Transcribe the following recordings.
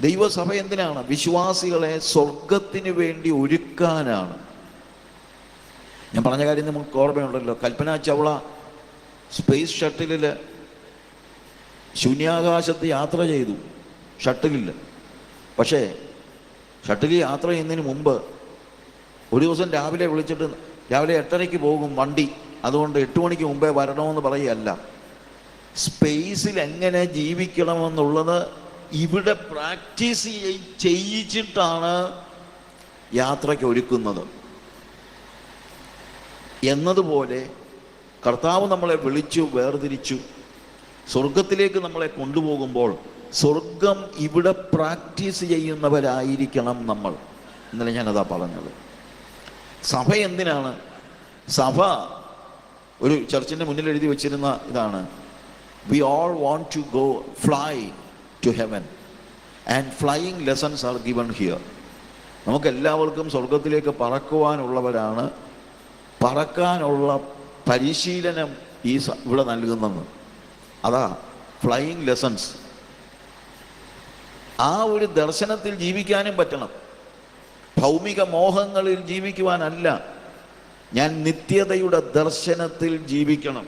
ദൈവസഭ എന്തിനാണ്? വിശ്വാസികളെ സ്വർഗത്തിന് വേണ്ടി ഒരുക്കാനാണ്. ഞാൻ പറഞ്ഞ കാര്യം നമുക്ക് ഓർമ്മയുണ്ടല്ലോ. കൽപ്പന ചവള സ്പേസ് ഷട്ടിലിൽ ശൂന്യാകാശത്ത് യാത്ര ചെയ്തു. ഷട്ടിലിൽ പക്ഷേ ഷട്ടിലിൽ യാത്ര ചെയ്യുന്നതിന് മുമ്പ് ഒരു ദിവസം രാവിലെ വിളിച്ചിട്ട് രാവിലെ എട്ടരയ്ക്ക് പോകും വണ്ടി. അതുകൊണ്ട് എട്ട് മണിക്ക് മുമ്പേ വരണമെന്ന് പറയുകയല്ല. സ്പേസിൽ എങ്ങനെ ജീവിക്കണമെന്നുള്ളത് ഇവിടെ പ്രാക്ടീസ് ചെയ്യിച്ചിട്ടാണ് യാത്രയ്ക്ക് ഒരുക്കുന്നത്. എന്നതുപോലെ കർത്താവ് നമ്മളെ വിളിച്ചു വേർതിരിച്ചു. സ്വർഗത്തിലേക്ക് നമ്മളെ കൊണ്ടുപോകുമ്പോൾ സ്വർഗം ഇവിടെ പ്രാക്ടീസ് ചെയ്യുന്നവരായിരിക്കണം നമ്മൾ. ഇന്നലെ ഞാനതാ പറഞ്ഞത്. സഭ എന്തിനാണ്? സഭ ഒരു ചർച്ചിന്റെ മുന്നിൽ എഴുതി വെച്ചിരുന്ന ഇതാണ്. We all want to go fly to heaven and flying lessons are given here നമുക്ക് എല്ലാവർക്കും സ്വർഗത്തിലേക്ക് പറക്കുവാനുള്ളവരാണ്. പറക്കാനുള്ള പരിശീലനം ഈ ഇവിടെ നൽകുന്നത്. അതാ ഫ്ലൈയിങ് ലെസൺസ് ആ ഒരു ദർശനത്തിൽ ജീവിക്കാനും പറ്റണം. ഭൗമിക മോഹങ്ങളിൽ ജീവിക്കുവാനല്ല. ഞാൻ നിത്യതയുടെ ദർശനത്തിൽ ജീവിക്കണം.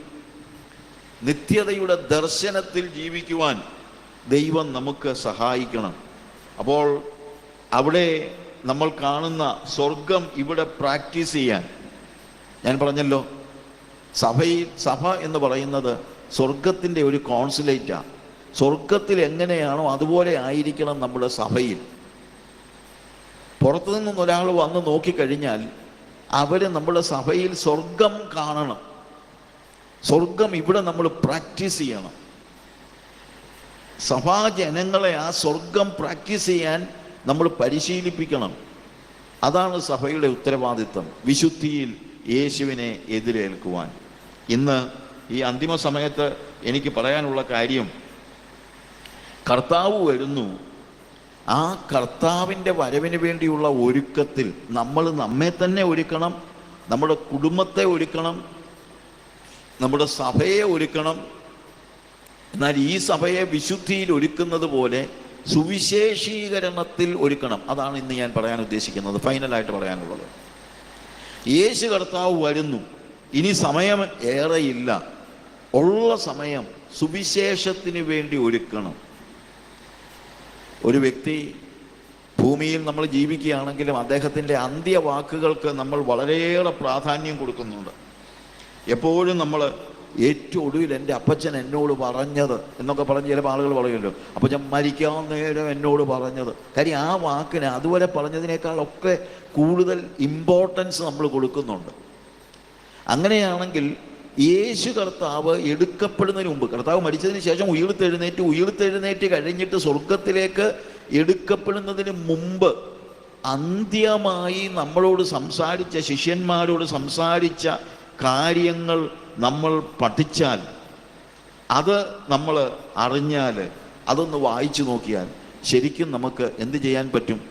നിത്യതയുടെ ദർശനത്തിൽ ജീവിക്കുവാൻ. ദൈവം നമുക്ക് സഹായിക്കണം. അപ്പോൾ അവിടെ നമ്മൾ കാണുന്ന സ്വർഗം ഇവിടെ പ്രാക്ടീസ് ചെയ്യാൻ. ഞാൻ പറഞ്ഞല്ലോ സഭയിൽ സഭ എന്ന് പറയുന്നത് സ്വർഗത്തിന്റെ ഒരു കോൺസുലേറ്റാണ് സ്വർഗത്തിൽ എങ്ങനെയാണോ അതുപോലെ ആയിരിക്കണം നമ്മുടെ സഭയിൽ. പുറത്തു നിന്നും ഒരാൾ വന്ന് നോക്കിക്കഴിഞ്ഞാൽ അവർ നമ്മുടെ സഭയിൽ സ്വർഗം കാണണം. സ്വർഗം ഇവിടെ നമ്മൾ പ്രാക്ടീസ് ചെയ്യണം. സഭാജനങ്ങളെ ആ സ്വർഗം പ്രാക്ടീസ് ചെയ്യാൻ നമ്മൾ പരിശീലിപ്പിക്കണം. അതാണ് സഭയുടെ ഉത്തരവാദിത്വം വിശുദ്ധിയിൽ യേശുവിനെ എതിരേൽക്കുവാൻ. ഇന്ന് ഈ അന്തിമ സമയത്ത് എനിക്ക് പറയാനുള്ള കാര്യം കർത്താവ് വരുന്നു. ആ കർത്താവിന്റെ വരവിന് വേണ്ടിയുള്ള ഒരുക്കത്തിൽ നമ്മൾ നമ്മെ തന്നെ ഒരുക്കണം നമ്മുടെ കുടുംബത്തെ ഒരുക്കണം നമ്മുടെ സഭയെ ഒരുക്കണം എന്നാൽ ഈ സഭയെ വിശുദ്ധിയിൽ ഒരുക്കുന്നത് പോലെ സുവിശേഷീകരണത്തിൽ ഒരുക്കണം. അതാണ് ഇന്ന് ഞാൻ പറയാൻ ഉദ്ദേശിക്കുന്നത്. ഫൈനലായിട്ട് പറയാനുള്ളത്. യേശു കർത്താവ് വരുന്നു. ഇനി സമയം ഏറെയില്ല. ഉള്ള സമയം സുവിശേഷത്തിന് വേണ്ടി ഒരുക്കണം. ഒരു വ്യക്തി ഭൂമിയിൽ നമ്മൾ ജീവിക്കുകയാണെങ്കിലും അദ്ദേഹത്തിന്റെ അന്ത്യവാക്കുകൾക്ക് നമ്മൾ വളരെയേറെ പ്രാധാന്യം കൊടുക്കുന്നുണ്ട്. എപ്പോഴും നമ്മൾ ഏറ്റവും ഒടുവിൽ എന്റെ അപ്പച്ചൻ എന്നോട് പറഞ്ഞത് എന്നൊക്കെ പറഞ്ഞ് ചിലപ്പോൾ ആളുകൾ പറയുമല്ലോ. അപ്പച്ചൻ മരിക്കാൻ നേരം എന്നോട് പറഞ്ഞത്. കാര്യം ആ വാക്കിന് അതുവരെ പറഞ്ഞതിനേക്കാളൊക്കെ കൂടുതൽ ഇമ്പോർട്ടൻസ് നമ്മൾ കൊടുക്കുന്നുണ്ട്. അങ്ങനെയാണെങ്കിൽ യേശു കർത്താവ് എടുക്കപ്പെടുന്നതിന് മുമ്പ് കർത്താവ് മരിച്ചതിന് ശേഷം ഉയർത്തെഴുന്നേറ്റ് ഉയർത്തെഴുന്നേറ്റ് കഴിഞ്ഞിട്ട് സ്വർഗത്തിലേക്ക് എടുക്കപ്പെടുന്നതിന് മുമ്പ് അന്ത്യമായി നമ്മളോട് സംസാരിച്ച ശിഷ്യന്മാരോട് സംസാരിച്ച കാര്യങ്ങൾ നമ്മൾ പഠിച്ചാൽ അത് നമ്മൾ അറിഞ്ഞാൽ അതൊന്ന് വായിച്ചു നോക്കിയാൽ ശരിക്കും നമുക്ക് എന്ത് ചെയ്യാൻ പറ്റും?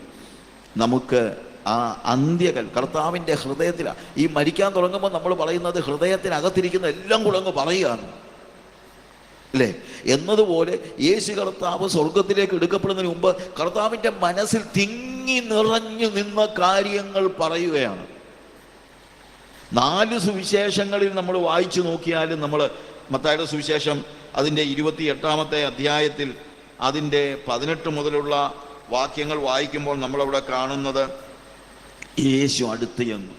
നമുക്ക് ആ അന്ത്യകൽ കർത്താവിന്റെ ഹൃദയത്തിലാണ് ഈ മരിക്കാൻ തുടങ്ങുമ്പോൾ നമ്മൾ പറയുന്നത് ഹൃദയത്തിനകത്തിരിക്കുന്ന എല്ലാം കൂടെ അങ്ങ് പറയുകയാണ്. അല്ലേ? എന്നതുപോലെ യേശു കർത്താവ് സ്വർഗത്തിലേക്ക് എടുക്കപ്പെടുന്നതിന് മുമ്പ് കർത്താവിന്റെ മനസ്സിൽ തിങ്ങി നിറഞ്ഞു നിന്ന കാര്യങ്ങൾ പറയുകയാണ്. നാല് സുവിശേഷങ്ങളിൽ നമ്മൾ വായിച്ചു നോക്കിയാലും നമ്മൾ മത്തായുടെ സുവിശേഷം അതിന്റെ ഇരുപത്തി എട്ടാമത്തെ അധ്യായത്തിൽ അതിന്റെ പതിനെട്ട് മുതലുള്ള വാക്യങ്ങൾ വായിക്കുമ്പോൾ നമ്മളവിടെ കാണുന്നത് യേശു അടുത്ത് ചെന്നു.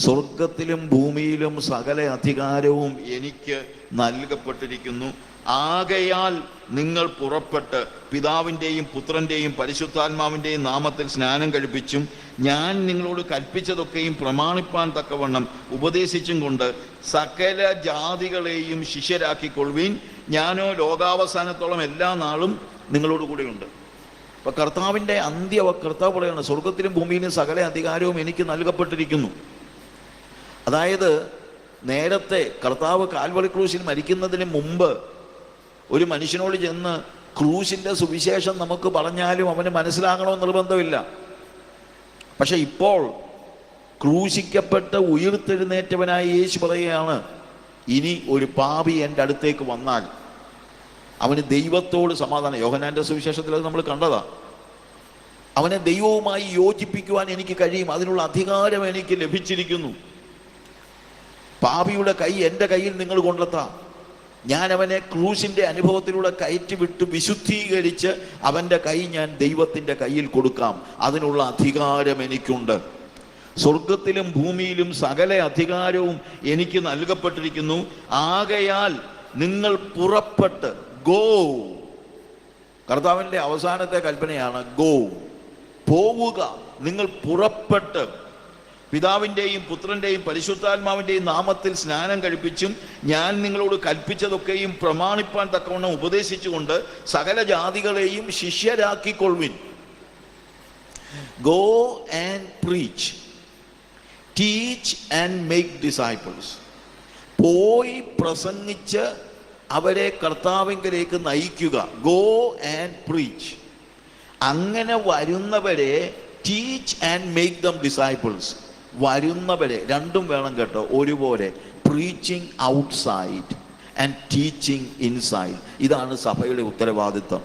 സ്വർഗത്തിലും ഭൂമിയിലും സകല അധികാരവും എനിക്ക് നൽകപ്പെട്ടിരിക്കുന്നു. ആകയാൽ നിങ്ങൾ പുറപ്പെട്ട് പിതാവിന്റെയും പുത്രന്റെയും പരിശുദ്ധാത്മാവിന്റെയും നാമത്തിൽ സ്നാനം കഴിപ്പിച്ചും ഞാൻ നിങ്ങളോട് കൽപ്പിച്ചതൊക്കെയും പ്രമാണിപ്പാൻ തക്കവണ്ണം ഉപദേശിച്ചും കൊണ്ട് സകല ജാതികളെയും ശിഷ്യരാക്കിക്കൊള്ളുവീൻ. ഞാനോ ലോകാവസാനത്തോളം എല്ലാ നാളും നിങ്ങളോട് കൂടെയുണ്ട്. അപ്പൊ കർത്താവിന്റെ അന്ത്യ കർത്താവ് പറയാണ് സ്വർഗത്തിലും ഭൂമിയിലും സകല അധികാരവും എനിക്ക് നൽകപ്പെട്ടിരിക്കുന്നു. അതായത് നേരത്തെ കർത്താവ് കാൽവളി ക്രൂശിൽ മരിക്കുന്നതിന് മുമ്പ് ഒരു മനുഷ്യനോട് ചെന്ന് ക്രൂശിന്റെ സുവിശേഷം നമുക്ക് പറഞ്ഞാലും അവന് മനസ്സിലാകണമെന്ന് നിർബന്ധമില്ല. പക്ഷെ ഇപ്പോൾ ക്രൂശിക്കപ്പെട്ട് ഉയർത്തെഴുന്നേറ്റവനായ യേശു പറയുകയാണ് ഇനി ഒരു പാപി എന്റെ അടുത്തേക്ക് വന്നാൽ അവന് ദൈവത്തോട് സമാധാനം. യോഹനാന്റെ സുവിശേഷത്തിൽ അത് നമ്മൾ കണ്ടതാ. അവനെ ദൈവവുമായി യോജിപ്പിക്കുവാൻ എനിക്ക് കഴിയും. അതിനുള്ള അധികാരം എനിക്ക് ലഭിച്ചിരിക്കുന്നു. പാപിയുടെ കൈ എന്റെ കയ്യിൽ നിങ്ങൾ കൊണ്ടെത്താം. ഞാൻ അവനെ ക്രൂശിന്റെ അനുഭവത്തിലൂടെ കയറ്റി വിട്ട് വിശുദ്ധീകരിച്ച് അവന്റെ കൈ ഞാൻ ദൈവത്തിന്റെ കയ്യിൽ കൊടുക്കാം. അതിനുള്ള അധികാരം എനിക്കുണ്ട്. സ്വർഗത്തിലും ഭൂമിയിലും സകല അധികാരവും എനിക്ക് നൽകപ്പെട്ടിരിക്കുന്നു. ആകയാൽ നിങ്ങൾ പുറപ്പെട്ട് ഗോ കർത്താവിന്റെ അവസാനത്തെ കൽപ്പനയാണ് ഗോ പോവുക. നിങ്ങൾ പുറപ്പെട്ട് പിതാവിന്റെയും പുത്രന്റെയും പരിശുദ്ധാത്മാവിന്റെയും നാമത്തിൽ സ്നാനം കഴിപ്പിച്ചും ഞാൻ നിങ്ങളോട് കൽപ്പിച്ചതൊക്കെയും പ്രമാണിപ്പാൻ തക്കവണ്ണം ഉപദേശിച്ചുകൊണ്ട് സകല ജാതികളെയും ശിഷ്യരാക്കിക്കൊള്ളുവിൻ. Go and preach teach and make disciples പോയി പ്രസംഗിച്ച് അവരെ കർത്താവിങ്കിലേക്ക് നയിക്കുക. ഗോ ആൻഡ് പ്രീച്ച് അങ്ങനെ വരുന്നവരെ teach and make them disciples വരുന്നവരെ രണ്ടും വേണം കേട്ടോ. ഒരുപോലെ preaching outside and teaching inside ഇതാണ് സഭയുടെ ഉത്തരവാദിത്വം.